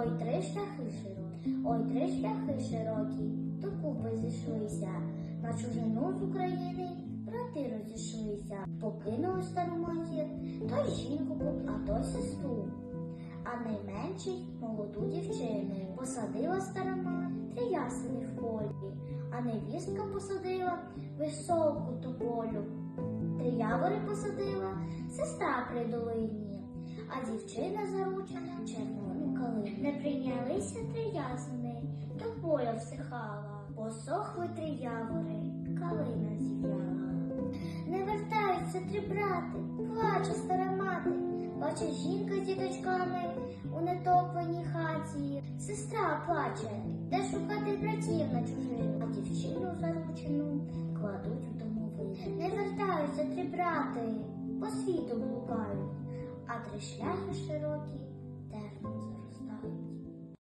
Ой, три шляхи широкі, ой, три шляхи широкі, докупи зійшлися. На чужину з України брати розійшлися. Покинули стару матір, той жінку, а той сестру. А найменший молоду дівчину посадила стара три ясені в полі, а невістка посадила високу тополю. Три явори посадила сестра при долині, а дівчина заручена червоним калином. Не прийнялися три ясени, тополя всихала, посохли три явори, калина зів'яла. Не вертаються три брати, плаче стара мати, плаче жінка з діточками у нетопленій хаті. Сестра плаче, де шукати братів на чужину, а дівчину заручену кладуть в домовину. Не вертаються три брати, по світу блукають, а три шляхи теж